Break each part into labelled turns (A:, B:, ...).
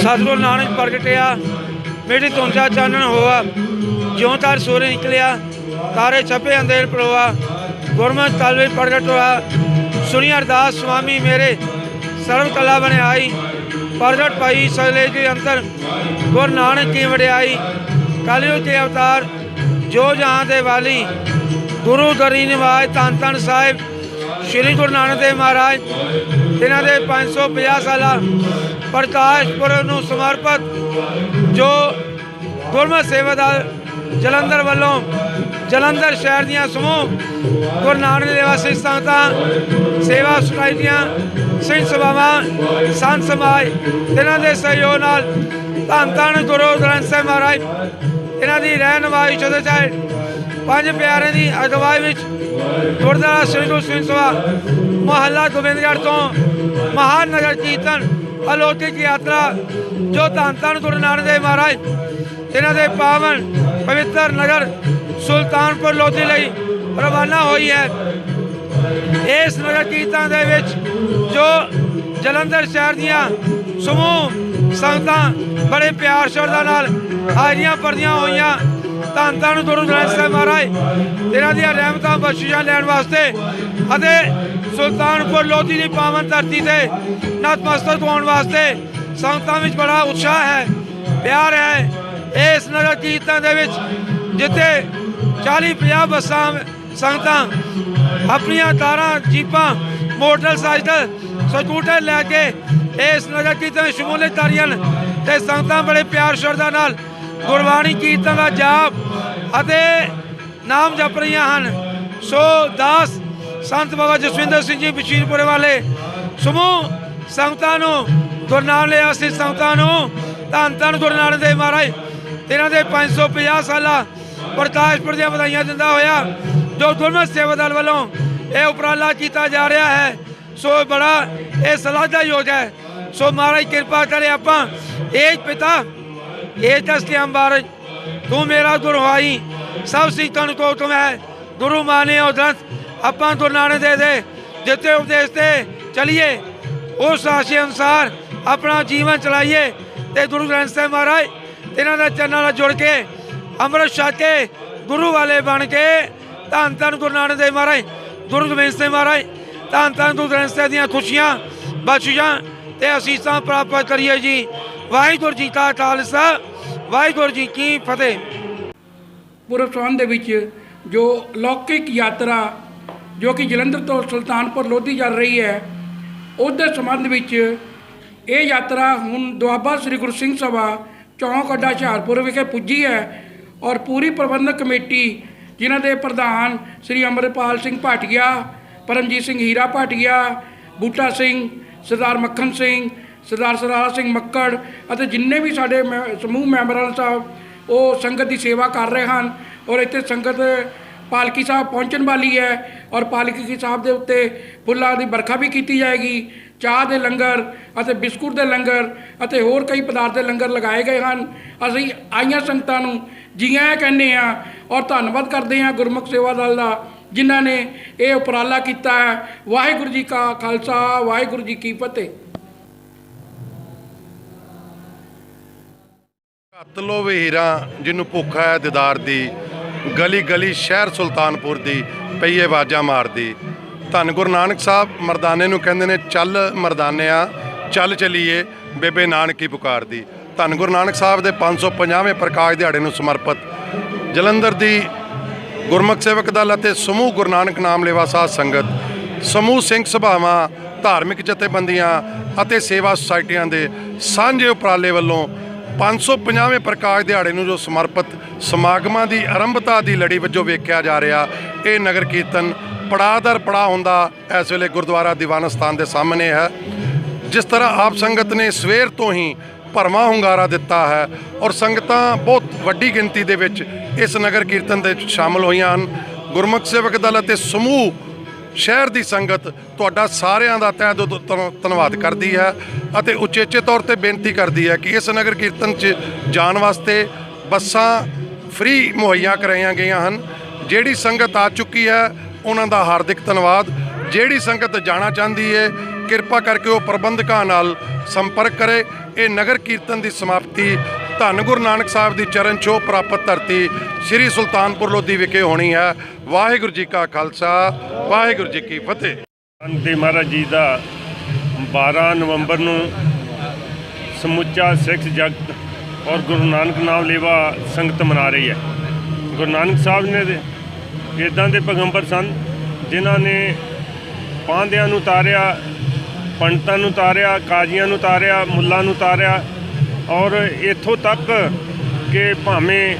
A: ਸਤਿਗੁਰੂ ਨਾਨਕ ਪ੍ਰਗਟਿਆ, ਮੇਰੀ ਤੁੰਜਾ ਚਾਨਣ ਹੋਆ, ਜਿਉਂ ਤਾਰ ਸੂਰਜ ਨਿਕਲਿਆ, ਤਾਰੇ ਛਪੇ ਅੰਧੇਰ ਪਰੋਆ, ਗੁਰਮਤਿ ਤਲ ਪ੍ਰਗਟ ਹੋਇਆ ਸੁਣੀ ਅਰਦਾਸ ਸੁਆਮੀ ਮੇਰੇ, ਸਰਵ ਕਲਾ ਬਣ ਪ੍ਰਗਟ ਪਾਈ ਸਗਲੇ ਦੇ ਅੰਦਰ ਗੁਰ ਨਾਨਕ ਕੀ ਵਡਿਆਈ, ਕਲਯੁਗ ਦੇ ਅਵਤਾਰ, ਜੋ ਜਹਾਂ ਦੇ ਵਾਲੀ, ਗੁਰੂ ਗਰੀ ਨਿਵਾਜ ਧੰਨ ਧੰਨ ਸਾਹਿਬ ਸ਼੍ਰੀ ਗੁਰੂ ਨਾਨਕ ਦੇਵ ਮਹਾਰਾਜ ਇਹਨਾਂ ਦੇ 550 ਸਾਲਾ ਪ੍ਰਕਾਸ਼ ਪੁਰਬ ਨੂੰ ਸਮਰਪਿਤ ਜੋ ਗੁਰਮਤ ਸੇਵਾਦਾਰ ਜਲੰਧਰ ਵੱਲੋਂ ਜਲੰਧਰ ਸ਼ਹਿਰ ਦੀਆਂ ਸਮੂਹ ਗੁਰੂ ਨਾਨਕ ਦੇਵ ਸਿੰਘ ਸੰਗਤਾਂ, ਸੇਵਾ ਸੁਸਾਇਟੀਆਂ ਸਿੰਘ ਸਭਾਵਾਂ, ਸੰਤ ਸਮਾਜ ਇਹਨਾਂ ਦੇ ਸਹਿਯੋਗ ਨਾਲ ਧੰਨ ਧੰਨ ਗੁਰੂ ਗ੍ਰੰਥ ਸਾਹਿਬ ਮਹਾਰਾਜ ਇਹਨਾਂ ਦੀ ਰਹਿਨਮਾਈ ਚੋਦੇ ਚਾਹੇ ਪੰਜ ਪਿਆਰਿਆਂ ਦੀ ਅਗਵਾਈ ਵਿੱਚ ਗੁਰਦੁਆਰਾ ਸ੍ਰੀ ਗੁਰੂ ਸਿੰਘ ਸਭਾ ਮਹੱਲਾ ਗੋਬਿੰਦਗੜ੍ਹ ਤੋਂ ਮਹਾਨ ਨਗਰ ਕੀਰਤਨ ਅਲੌਕਿਕ ਯਾਤਰਾ ਜੋ ਧੰਨ ਧੰਨ ਗੁਰੂ ਨਾਨਕ ਦੇਵ ਮਹਾਰਾਜ ਇਹਨਾਂ ਦੇ ਪਾਵਨ ਪਵਿੱਤਰ ਨਗਰ ਸੁਲਤਾਨਪੁਰ ਲੋਧੀ ਲਈ ਰਵਾਨਾ ਹੋਈ ਹੈ। ਇਸ ਨਗਰ ਕੀਰਤਨ ਦੇ ਵਿੱਚ ਜੋ ਜਲੰਧਰ ਸ਼ਹਿਰ ਦੀਆਂ ਸਮੂਹ ਸੰਗਤਾਂ ਬੜੇ ਪਿਆਰ ਸ਼ਰਧਾ ਨਾਲ ਹਾਜ਼ਰੀਆਂ ਭਰਦੀਆਂ ਹੋਈਆਂ ਧੰਨ ਧੰਨ ਗੁਰੂ ਗ੍ਰੰਥ ਸਾਹਿਬ ਮਹਾਰਾਜ ਇਹਨਾਂ ਦੀਆਂ ਰਹਿਮਤਾਂ ਬਖਸ਼ਿਸ਼ਾਂ ਲੈਣ ਵਾਸਤੇ ਅਤੇ ਸੁਲਤਾਨਪੁਰ ਲੋਧੀ ਦੀ ਪਾਵਨ ਧਰਤੀ ਤੇ ਨਤਮਸਤਕ ਹੋਣ ਵਾਸਤੇ ਸੰਗਤਾਂ ਵਿੱਚ ਬੜਾ ਉਤਸ਼ਾਹ ਹੈ, ਪਿਆਰ ਹੈ। ਇਸ ਨਗਰ ਕੀਰਤਨ ਦੇ ਵਿੱਚ ਜਿੱਥੇ 40 50 ਬੱਸਾਂ, ਸੰਗਤਾਂ ਆਪਣੀਆਂ ਕਾਰਾਂ ਜੀਪਾਂ ਮੋਟਰਸਾਈਕਲ ਸਕੂਟਰ ਲੈ ਕੇ ਇਸ ਨਗਰ ਕੀਰਤਨ ਵਿੱਚ ਸ਼ਮੂਲੀਅਤ ਕਰ ਰਹੀਆਂ ਹਨ ਤੇ ਸੰਗਤਾਂ ਬੜੇ ਪਿਆਰ ਸ਼ਰਧਾ ਨਾਲ ਗੁਰਬਾਣੀ ਕੀਰਤਨ ਦਾ ਜਾਪ ਅਤੇ ਨਾਮ ਜਪ ਰਹੀਆਂ ਹਨ। ਸੋ ਦਾਸ ਸੰਤ ਬਾਬਾ ਜਸਵਿੰਦਰ ਸਿੰਘ ਜੀ ਬਸ਼ੀਰਪੁਰੇ ਵਾਲੇ, ਸਮੂਹ ਸੰਗਤਾਂ ਨੂੰ ਗੁਰਨਾਮ ਲਿਆ ਸੀ ਸੰਗਤਾਂ ਨੂੰ ਧੰਨ ਧੰਨ ਗੁਰੂ ਨਾਨਕ ਦੇਵ ਮਹਾਰਾਜ। ਇਹਨਾਂ ਦੇ 550 ਸਾਲਾ ਪ੍ਰਕਾਸ਼ਪੁਰ ਦੀਆਂ ਵਧਾਈਆਂ ਦਿੰਦਾ ਹੋਇਆ ਜੋ ਗੁਰਮਤਿ ਸੇਵਾ ਦਲ ਵੱਲੋਂ ਇਹ ਉਪਰਾਲਾ ਕੀਤਾ ਜਾ ਰਿਹਾ ਹੈ। ਸੋ ਬੜਾ ਇਹ ਸਲਾਹਦਾਯੋਗ ਹੈ। ਸੋ ਮਹਾਰਾਜ ਕਿਰਪਾ ਕਰੇ ਆਪਾਂ, ਇਹ ਪਿਤਾ ਏਜ ਦਸਤਿਆਮ ਬਾਰਜ ਤੂੰ ਮੇਰਾ ਗੁਰੂ ਆਈ ਸਭ ਸਿੱਖਾਂ ਨੂੰ ਕੋ ਤੁਮ ਗੁਰੂ ਮਾਨੇ ਉਦੰਤ ਆਪਾਂ ਗੁਰੂ ਨਾਨਕ ਦੇ ਦੇ ਜਿੱਤੇ ਉਪਦੇਸ਼ ਤੇ ਚਲੀਏ। ਉਸ ਆਸ਼ੇ ਅਨੁਸਾਰ ਆਪਣਾ ਜੀਵਨ ਚਲਾਈਏ ਤੇ ਗੁਰੂ ਗ੍ਰੰਥ ਸਾਹਿਬ ਮਹਾਰਾਜ ਇਹਨਾਂ ਦਾ ਚਰਨਾਂ ਨਾਲ ਜੁੜ ਕੇ, ਅੰਮ੍ਰਿਤ ਛਕ ਕੇ ਗੁਰੂ ਵਾਲੇ ਬਣ ਕੇ, ਧੰਨ ਧੰਨ ਗੁਰੂ ਨਾਨਕ ਦੇਵ ਮਹਾਰਾਜ, ਗੁਰੂ ਗੋਬਿੰਦ ਸਿੰਘ ਮਹਾਰਾਜ, ਧੰਨ ਧੰਨ ਗੁਰੂ ਗ੍ਰੰਥ ਸਾਹਿਬ ਦੀਆਂ ਖੁਸ਼ੀਆਂ ਬਖਸ਼ਿਸ਼ਾਂ ਤੇ ਅਸੀਸਾਂ ਪ੍ਰਾਪਤ ਕਰੀਏ ਜੀ। ਵਾਹਿਗੁਰੂ ਜੀ ਕਾ ਖਾਲਸਾ, ਵਾਹਿਗੁਰੂ ਜੀ ਕੀ ਫਤਿਹ।
B: ਪੁਰਬ ਸੰਬੰਧ ਦੇ ਵਿੱਚ ਜੋ ਲੌਕਿਕ ਯਾਤਰਾ ਜੋ ਕਿ ਜਲੰਧਰ ਤੋਂ ਸੁਲਤਾਨਪੁਰ ਲੋਧੀ ਚੱਲ ਰਹੀ ਹੈ, ਉਹਦੇ ਸੰਬੰਧ ਵਿੱਚ ਇਹ ਯਾਤਰਾ ਹੁਣ ਦੁਆਬਾ ਸ੍ਰੀ ਗੁਰੂ ਸਿੰਘ ਸਭਾ ਚੌਂਕ ਅੱਡਾ ਹੁਸ਼ਿਆਰਪੁਰ ਵਿਖੇ ਪੁੱਜੀ ਹੈ ਔਰ ਪੂਰੀ ਪ੍ਰਬੰਧਕ ਕਮੇਟੀ ਜਿਨ੍ਹਾਂ ਦੇ ਪ੍ਰਧਾਨ ਸ੍ਰੀ ਅਮਰਪਾਲ ਸਿੰਘ ਭਾਟੀਆ, ਪਰਮਜੀਤ ਸਿੰਘ ਹੀਰਾ ਭਾਟੀਆ, ਬੂਟਾ ਸਿੰਘ, ਸਰਦਾਰ ਮੱਖਣ ਸਿੰਘ ਸਰਦਾਰ ਸਰਾਰਾ ਸਿੰਘ ਮੱਕੜ ਅਤੇ ਜਿੰਨੇ ਵੀ ਸਾਡੇ ਮੈਂ- ਸਮੂਹ ਮੈਂਬਰਾਂ ਸਾਹਿਬ, ਉਹ ਸੰਗਤ ਦੀ ਸੇਵਾ ਕਰ ਰਹੇ ਹਨ ਔਰ ਇੱਥੇ ਸੰਗਤ ਪਾਲਕੀ ਸਾਹਿਬ ਪਹੁੰਚਣ ਵਾਲੀ ਹੈ ਔਰ ਪਾਲਕੀ ਸਾਹਿਬ ਦੇ ਉੱਤੇ ਫੁੱਲਾਂ ਦੀ ਵਰਖਾ ਵੀ ਕੀਤੀ ਜਾਏਗੀ, ਚਾਹ ਦੇ ਲੰਗਰ ਅਤੇ ਬਿਸਕੁਟ ਦੇ ਲੰਗਰ ਅਤੇ ਹੋਰ ਕਈ ਪਦਾਰਥ ਦੇ ਲੰਗਰ ਲਗਾਏ ਗਏ ਹਨ। ਅਸੀਂ ਆਈਆਂ ਸੰਗਤਾਂ ਨੂੰ ਜੀਆਂ ਆਇਆਂ ਕਹਿੰਦੇ ਆ ਔਰ ਧੰਨਵਾਦ ਕਰਦੇ ਹਾਂ ਗੁਰਮੁਖ ਸੇਵਾ ਦਲ ਦਾ ਜਿਨ੍ਹਾਂ ਨੇ ਇਹ ਉਪਰਾਲਾ ਕੀਤਾ ਹੈ। ਵਾਹਿਗੁਰੂ ਜੀ ਕਾ ਖਾਲਸਾ, ਵਾਹਿਗੁਰੂ ਜੀ ਕੀ ਫਤਿਹ।
C: ਕੱਤ ਲੋ ਹੀਰਾ ਜਿਹਨੂੰ ਭੁੱਖ ਹੈ ਦੀਦਾਰ ਦੀ ਗਲੀ ਗਲੀ ਸ਼ਹਿਰ ਸੁਲਤਾਨਪੁਰ ਦੀ ਪਈਏ ਆਵਾਜ਼ਾਂ ਮਾਰਦੀ। ਧੰਨ ਗੁਰੂ ਨਾਨਕ ਸਾਹਿਬ, ਮਰਦਾਨੇ ਨੂੰ ਕਹਿੰਦੇ ਨੇ, ਚੱਲ ਮਰਦਾਨਿਆ, ਚੱਲ ਚਲੀਏ, ਬੇਬੇ ਨਾਨਕੀ ਪੁਕਾਰਦੀ। ਧੰਨ ਗੁਰੂ ਨਾਨਕ ਸਾਹਿਬ ਦੇ 550ਵੇਂ ਪ੍ਰਕਾਸ਼ ਦਿਹਾੜੇ ਨੂੰ ਸਮਰਪਿਤ, ਜਲੰਧਰ ਦੀ ਗੁਰਮੁਖ ਸੇਵਕ ਦਲ ਅਤੇ ਸਮੂਹ ਗੁਰੂ ਨਾਨਕ ਨਾਮ ਲੇਵਾ ਸਾਧ ਸੰਗਤ, ਸਮੂਹ ਸਿੰਘ ਸਭਾਵਾਂ, ਧਾਰਮਿਕ ਜਥੇਬੰਦੀਆਂ ਅਤੇ ਸੇਵਾ ਸੁਸਾਇਟੀਆਂ ਦੇ ਸਾਂਝੇ ਉਪਰਾਲੇ ਵੱਲੋਂ 550ਵੇਂ ਪ੍ਰਕਾਸ਼ ਦਿਹਾੜੇ ਨੂੰ ਜੋ ਸਮਰਪਿਤ ਸਮਾਗਮਾਂ ਦੀ ਆਰੰਭਤਾ ਦੀ ਲੜੀ ਵਜੋਂ ਵੇਖਿਆ ਜਾ ਰਿਹਾ, ਇਹ ਨਗਰ ਕੀਰਤਨ ਪੜਾਅ ਦਰ ਪੜਾਅ ਹੁੰਦਾ ਇਸ ਵੇਲੇ ਗੁਰਦੁਆਰਾ ਦੀਵਾਨ ਸਥਾਨ ਦੇ ਸਾਹਮਣੇ ਹੈ। ਜਿਸ ਤਰ੍ਹਾਂ ਆਪ ਸੰਗਤ ਨੇ ਸਵੇਰ ਤੋਂ ਹੀ ਭਰਵਾਂ ਹੁੰਗਾਰਾ ਦਿੱਤਾ ਹੈ ਔਰ ਸੰਗਤਾਂ ਬਹੁਤ ਵੱਡੀ ਗਿਣਤੀ ਦੇ ਵਿੱਚ ਇਸ ਨਗਰ ਕੀਰਤਨ ਦੇ ਵਿੱਚ ਸ਼ਾਮਲ ਹੋਈਆਂ ਹਨ। ਗੁਰਮੁਖ ਸੇਵਕ ਦਲ ਅਤੇ ਸਮੂਹ ਸ਼ਹਿਰ ਦੀ ਸੰਗਤ ਤੁਹਾਡਾ ਸਾਰਿਆਂ ਦਾ ਤਹਿ ਦਿਲੋਂ ਧੰਨਵਾਦ ਕਰਦੀ ਹੈ ਅਤੇ ਉਚੇਚੇ ਤੌਰ ਤੇ ਬੇਨਤੀ ਕਰਦੀ ਹੈ ਕਿ ਇਸ ਨਗਰ ਕੀਰਤਨ 'ਚ ਜਾਣ ਵਾਸਤੇ ਬੱਸਾਂ ਫ੍ਰੀ ਮੁਹੱਈਆ ਕਰਾਈਆਂ ਗਈਆਂ ਹਨ। ਜਿਹੜੀ ਸੰਗਤ ਆ ਚੁੱਕੀ ਹੈ, ਉਹਨਾਂ ਦਾ ਹਾਰਦਿਕ ਧੰਨਵਾਦ। ਜਿਹੜੀ ਸੰਗਤ ਜਾਣਾ ਚਾਹੁੰਦੀ ਹੈ ਕਿਰਪਾ ਕਰਕੇ ਉਹ ਪ੍ਰਬੰਧਕਾਂ ਨਾਲ ਸੰਪਰਕ ਕਰੇ। ਇਹ ਨਗਰ ਕੀਰਤਨ ਦੀ ਸਮਾਪਤੀ ਧੰਨ ਗੁਰੂ ਨਾਨਕ ਸਾਹਿਬ ਦੀ ਚਰਨ ਛੋਹ ਪ੍ਰਾਪਤ ਧਰਤੀ ਸ੍ਰੀ ਸੁਲਤਾਨਪੁਰ ਲੋਧੀ ਵਿਖੇ ਹੋਣੀ ਹੈ। ਵਾਹਿਗੁਰੂ ਜੀ ਕਾ ਖਾਲਸਾ, ਵਾਹਿਗੁਰੂ ਜੀ ਕੀ ਫਤਿਹ।
D: ਅੰਤੇ ਮਹਾਰਾਜ ਜੀ ਦਾ 12 ਨਵੰਬਰ ਨੂੰ ਸਮੁੱਚਾ ਸਿੱਖ ਜਗਤ ਔਰ ਗੁਰੂ ਨਾਨਕ ਨਾਮ ਲੇਵਾ ਸੰਗਤ ਮਨਾ ਰਹੀ ਹੈ। ਗੁਰੂ ਨਾਨਕ ਸਾਹਿਬ ਨੇ ਇਦਾਂ ਦੇ ਪੈਗੰਬਰ ਸਨ ਜਿਨ੍ਹਾਂ ਨੇ ਪਾਂਦਿਆਂ ਨੂੰ ਤਾਰਿਆ ਪੰਡਤਾਂ ਨੂੰ ਤਾਰਿਆ ਕਾਜ਼ੀਆਂ ਨੂੰ ਤਾਰਿਆ ਮੁੱਲਾਂ ਨੂੰ ਤਾਰਿਆ ਔਰ ਇੱਥੋਂ ਤੱਕ ਕਿ ਭਾਵੇਂ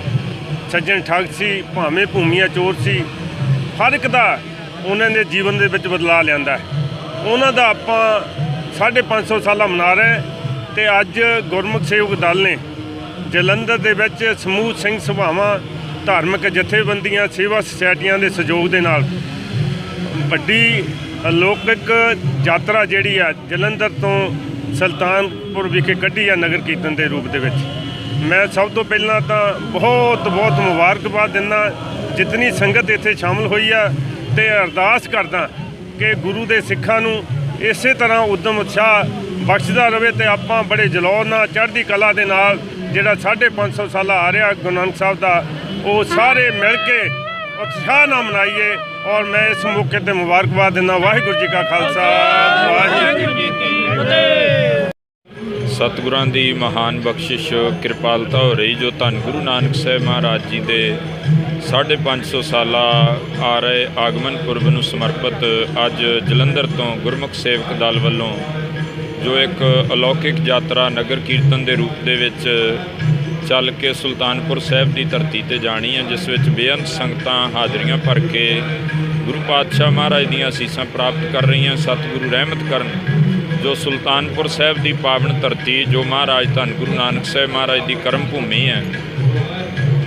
D: ਸੱਜਣ ਠੱਗ ਸੀ, ਭਾਵੇਂ ਭੂਮੀਆ ਚੋਰ ਸੀ, ਹਰ ਇੱਕ ਦਾ ਉਹਨਾਂ ਦੇ ਜੀਵਨ ਦੇ ਵਿੱਚ ਬਦਲਾਅ ਲਿਆਂਦਾ ਹੈ। ਉਹਨਾਂ ਦਾ ਆਪਾਂ 550 ਸਾਲਾ ਮਨਾ ਰਹੇ ਤੇ ਅੱਜ ਗੁਰਮੁਖ ਸੇਵਕ ਦਲ ਨੇ ਜਲੰਧਰ ਦੇ ਵਿੱਚ ਸਮੂਹ ਸਿੰਘ ਸਭਾਵਾਂ, ਧਾਰਮਿਕ ਜਥੇਬੰਦੀਆਂ, ਸੇਵਾ ਸੁਸਾਇਟੀਆਂ ਦੇ ਸਹਿਯੋਗ ਦੇ ਨਾਲ ਵੱਡੀ ਅਲੌਕਿਕ ਯਾਤਰਾ ਜਿਹੜੀ ਆ ਜਲੰਧਰ ਤੋਂ ਸੁਲਤਾਨਪੁਰ ਵਿਖੇ ਕੱਢੀ ਆ ਨਗਰ ਕੀਰਤਨ ਦੇ ਰੂਪ ਦੇ ਵਿੱਚ। ਮੈਂ ਸਭ ਤੋਂ ਪਹਿਲਾਂ ਤਾਂ ਬਹੁਤ ਬਹੁਤ ਮੁਬਾਰਕਬਾਦ ਦਿੰਦਾ ਜਿਤਨੀ ਸੰਗਤ ਇੱਥੇ ਸ਼ਾਮਲ ਹੋਈ ਆ ਤੇ ਅਰਦਾਸ ਕਰਦਾ ਕਿ ਗੁਰੂ ਦੇ ਸਿੱਖਾਂ ਨੂੰ ਇਸੇ ਤਰ੍ਹਾਂ ਉਦਮ ਉਤਸ਼ਾਹ ਬਖਸ਼ਦਾ ਰਵੇ ਤੇ ਆਪਾਂ ਬੜੇ ਜਲੌਰ ਨਾਲ ਚੜ੍ਹਦੀ ਕਲਾ ਦੇ ਨਾਲ ਜਿਹੜਾ 550 ਸਾਲਾ ਆ ਰਿਹਾ ਗੁਰੂ ਨਾਨਕ ਸਾਹਿਬ ਦਾ ਉਹ ਸਾਰੇ ਮਿਲ ਕੇ ਉਤਸ਼ਾਹ ਨਾਲ ਮਨਾਈਏ ਔਰ ਮੈਂ ਇਸ ਮੌਕੇ ਤੇ ਮੁਬਾਰਕਬਾਦ ਦਿੰਦਾ ਵਾਹਿਗੁਰੂ ਜੀ ਕਾ ਖਾਲਸਾ, ਵਾਹਿਗੁਰੂ ਜੀ ਕੀ
E: ਸਤਿਗੁਰਾਂ ਦੀ ਮਹਾਨ ਬਖਸ਼ਿਸ਼, ਕਿਰਪਾਲਤਾ ਹੋ ਰਹੀ ਜੋ ਧੰਨ ਗੁਰੂ ਨਾਨਕ ਸਾਹਿਬ ਮਹਾਰਾਜ ਜੀ ਦੇ 550 ਸਾਲਾ ਆ ਰਹੇ ਆਗਮਨ ਪੁਰਬ ਨੂੰ ਸਮਰਪਿਤ ਅੱਜ ਜਲੰਧਰ ਤੋਂ ਗੁਰਮੁਖ ਸੇਵਕ ਦਲ ਵੱਲੋਂ ਜੋ ਇੱਕ ਅਲੌਕਿਕ ਯਾਤਰਾ ਨਗਰ ਕੀਰਤਨ ਦੇ ਰੂਪ ਦੇ ਵਿੱਚ ਚੱਲ ਕੇ ਸੁਲਤਾਨਪੁਰ ਸਾਹਿਬ ਦੀ ਧਰਤੀ ਤੇ ਜਾਣੀ ਹੈ, ਜਿਸ ਵਿੱਚ ਬੇਅੰਤ ਸੰਗਤਾਂ ਹਾਜ਼ਰੀਆਂ ਭਰ ਕੇ ਗੁਰੂ ਪਾਤਸ਼ਾਹ ਮਹਾਰਾਜ ਦੀਆਂ ਅਸੀਸਾਂ ਪ੍ਰਾਪਤ ਕਰ ਰਹੀਆਂ ਸਤਿਗੁਰੂ ਰਹਿਮਤ ਕਰਨ, ਜੋ ਸੁਲਤਾਨਪੁਰ ਸਾਹਿਬ ਦੀ ਪਾਵਨ ਧਰਤੀ, ਜੋ ਮਹਾਰਾਜ ਧੰਨ ਗੁਰੂ ਨਾਨਕ ਸਾਹਿਬ ਮਹਾਰਾਜ ਦੀ ਕਰਮ ਭੂਮੀ ਹੈ।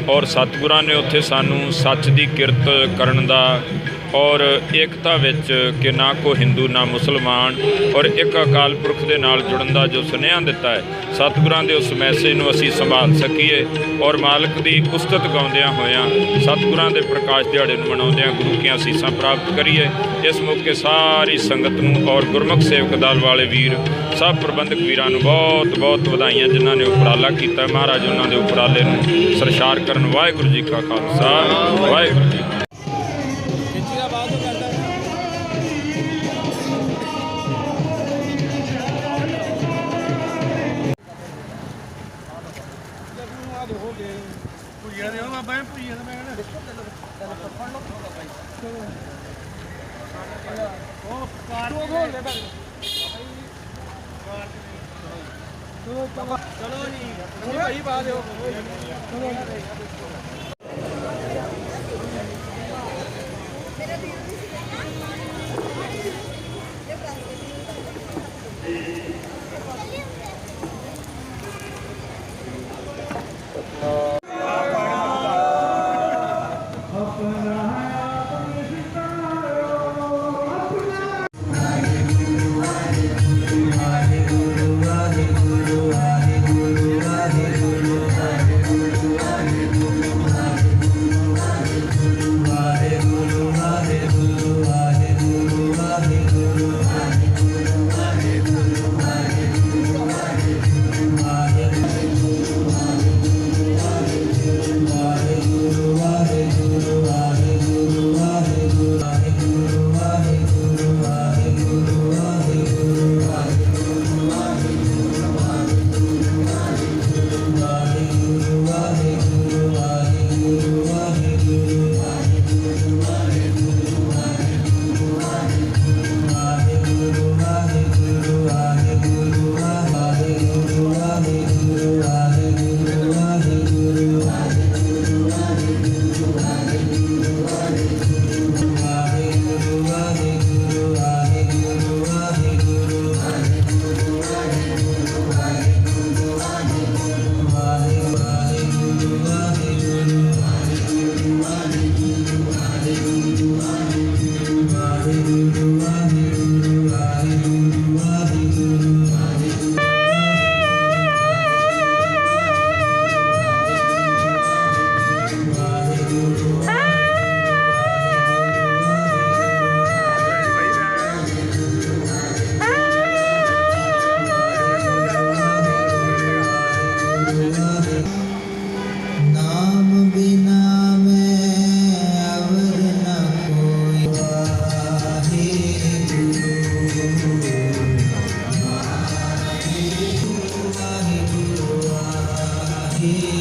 E: ਔਰ ਸਤਿਗੁਰਾਂ ਨੇ ਉੱਥੇ ਸਾਨੂੰ ਸੱਚ ਦੀ ਕਿਰਤ ਕਰਨ ਦਾ ਔਰ ਏਕਤਾ ਵਿੱਚ ਕਿ ਨਾ ਕੋ ਹਿੰਦੂ, ਨਾ ਮੁਸਲਮਾਨ ਔਰ ਇੱਕ ਅਕਾਲ ਪੁਰਖ ਦੇ ਨਾਲ ਜੁੜਨ ਦਾ ਜੋ ਸੁਨੇਹਾ ਦਿੱਤਾ ਹੈ, ਸਤਿਗੁਰਾਂ ਦੇ ਉਸ ਮੈਸੇਜ ਨੂੰ ਅਸੀਂ ਸੰਭਾਲ ਸਕੀਏ ਔਰ ਮਾਲਕ ਦੀ ਉਸਤਤ ਗਾਉਂਦਿਆਂ ਹੋਇਆਂ, ਸਤਿਗੁਰਾਂ ਦੇ ਪ੍ਰਕਾਸ਼ ਦਿਹਾੜੇ ਨੂੰ ਮਨਾਉਂਦਿਆਂ ਗੁਰੂ ਕੀਆਂ ਸੀਸਾਂ ਪ੍ਰਾਪਤ ਕਰੀਏ। ਇਸ ਮੌਕੇ ਸਾਰੀ ਸੰਗਤ ਨੂੰ ਔਰ ਗੁਰਮੁਖ ਸੇਵਕ ਦਲ ਵਾਲੇ ਵੀਰ, ਸਭ ਪ੍ਰਬੰਧਕ ਵੀਰਾਂ ਨੂੰ ਬਹੁਤ ਬਹੁਤ ਵਧਾਈਆਂ, ਜਿਨ੍ਹਾਂ ਨੇ ਉਪਰਾਲਾ ਕੀਤਾ। ਮਹਾਰਾਜ ਉਹਨਾਂ ਦੇ ਉਪਰਾਲੇ ਨੂੰ ਸਰਸ਼ਾਰ ਕਰਨ। ਵਾਹਿਗੁਰੂ ਜੀ ਕਾ ਖਾਲਸਾ, ਵਾਹਿਗੁਰੂ ਜੀ ਤੋਂ ਹੋ
F: ਗਏ।
E: ਭੁਈਆ ਦੇ ਉਹਨਾਂ ਬਾਈ ਭੁਈਆ ਦੇ ਮੈਂ ਕਹਿੰਦਾ ਦੇਖੋ ਚੱਲੋ ਚੱਲੋ ਫੜ ਲਓ ਥੋੜਾ ਬਾਈ। ਉਹ ਕਾਰ ਉਹ ਗੋਲ ਦੇ ਬਾਈ। ਚਲੋ ਚਲੋ ਜੀ ਤੁਸੀਂ ਭਾਈ ਪਾ ਦਿਓ। ਚਲੋ। পাখি